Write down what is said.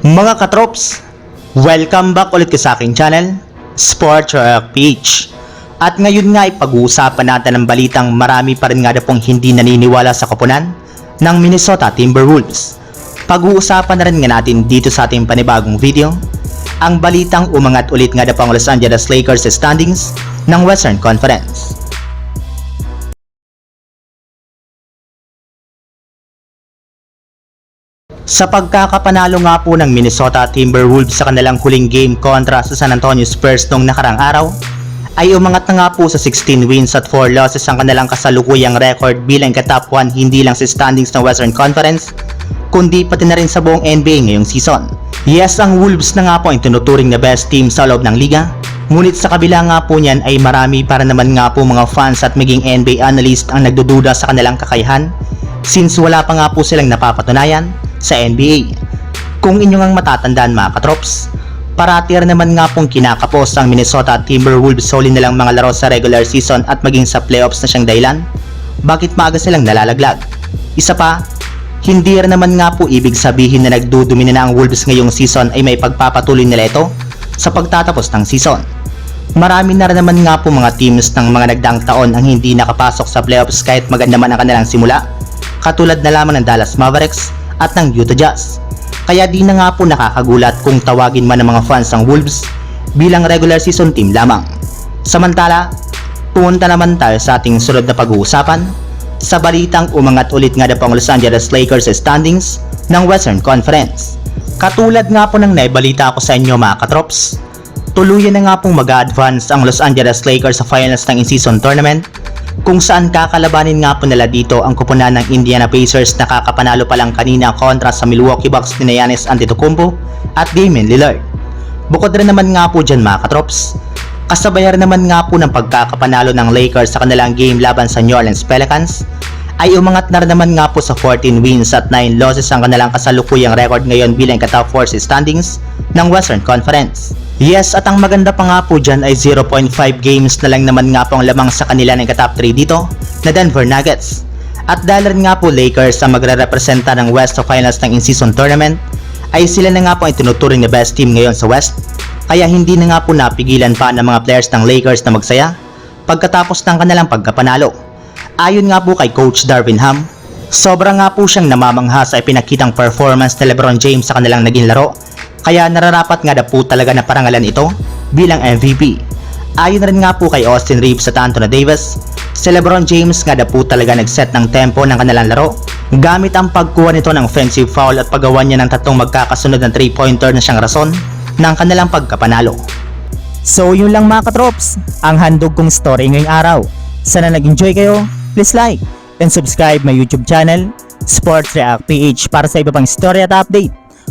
Mga katrops, welcome back ulit sa aking channel, Sports Rock Peach. At ngayon nga ay pag-uusapan natin ang balitang marami pa rin nga na pong hindi naniniwala sa koponan ng Minnesota Timberwolves. Pag-uusapan na rin nga natin dito sa ating panibagong video, ang balitang umangat ulit nga na pang Los Angeles Lakers standings ng Western Conference. Sa pagkakapanalo nga po ng Minnesota Timberwolves sa kanilang huling game kontra sa San Antonio Spurs noong nakarang araw, ay umangat na nga po sa 16 wins at 4 losses ang kanilang kasalukuyang record bilang katop 1 hindi lang sa standings ng Western Conference, kundi pati na rin sa buong NBA ngayong season. Yes, ang Wolves na nga po ang tinuturing na best team sa loob ng liga, ngunit sa kabila nga po niyan ay marami para naman nga po mga fans at maging NBA analyst ang nagdududa sa kanilang kakayahan since wala pa nga po silang napapatunayan sa NBA. Kung inyo ngang matatandaan mga katrops, parati rin naman nga pong kinakapos ang Minnesota Timberwolves huli nilang mga laro sa regular season at maging sa playoffs na siyang dahilan. Bakit maaga silang nalalaglag? Isa pa, hindi rin naman nga po ibig sabihin na nagdudumina na ang Wolves ngayong season ay may pagpapatuloy nila ito sa pagtatapos ng season. Marami na rin naman nga po mga teams ng mga nagdaang taon ang hindi nakapasok sa playoffs kahit maganda man ang kanilang simula, katulad na lamang ng Dallas Mavericks at ng Utah Jazz. Kaya di na nga po nakakagulat kung tawagin man ng mga fans ang Wolves bilang regular season team lamang. Samantala, punta naman tayo sa ating sunod na pag-uusapan sa balitang umangat ulit nga na pang Los Angeles Lakers standings ng Western Conference. Katulad nga po ng naibalita ko sa inyo mga katrops, tuluyan na nga pong mag-advance ang Los Angeles Lakers sa finals ng in-season tournament kung saan kakalabanin nga po nila dito ang kupunan ng Indiana Pacers na kakapanalo pa lang kanina kontra sa Milwaukee Bucks ni Giannis Antetokounmpo at Damian Lillard. Bukod rin naman nga po dyan mga katrops, kasabayan naman nga po ng pagkakapanalo ng Lakers sa kanilang game laban sa New Orleans Pelicans, ay umangat na rin naman nga po sa 14 wins at 9 losses ang kanilang kasalukuyang record ngayon bilang katop 4 standings ng Western Conference. Yes, at ang maganda pa nga po dyan ay 0.5 games na lang naman nga po ang lamang sa kanila ng katop 3 dito na Denver Nuggets. At dahil nga po Lakers ang magre-representa ng West sa finals ng in-season tournament, ay sila na nga po ang tinuturing na best team ngayon sa West, kaya hindi na nga po napigilan pa ng mga players ng Lakers na magsaya pagkatapos ng kanilang pagkapanalo. Ayon nga po kay Coach Darvin Ham, sobra nga po siyang namamangha sa ipinakitang performance ni Lebron James sa kanilang naging laro, kaya nararapat nga na po talaga na parangalan ito bilang MVP. Ayon rin nga po kay Austin Reeves at Anthony Davis, si Lebron James nga na po talaga nag-set ng tempo ng kanilang laro gamit ang pagkuha nito ng offensive foul at paggawa niya ng tatlong magkakasunod na 3-pointer na siyang rason ng kanilang pagkapanalo. So yun lang mga katrops, ang handog kong story ngayong araw. Sana nag-enjoy kayo, please like and subscribe my YouTube channel, Sports React PH para sa iba pang story at update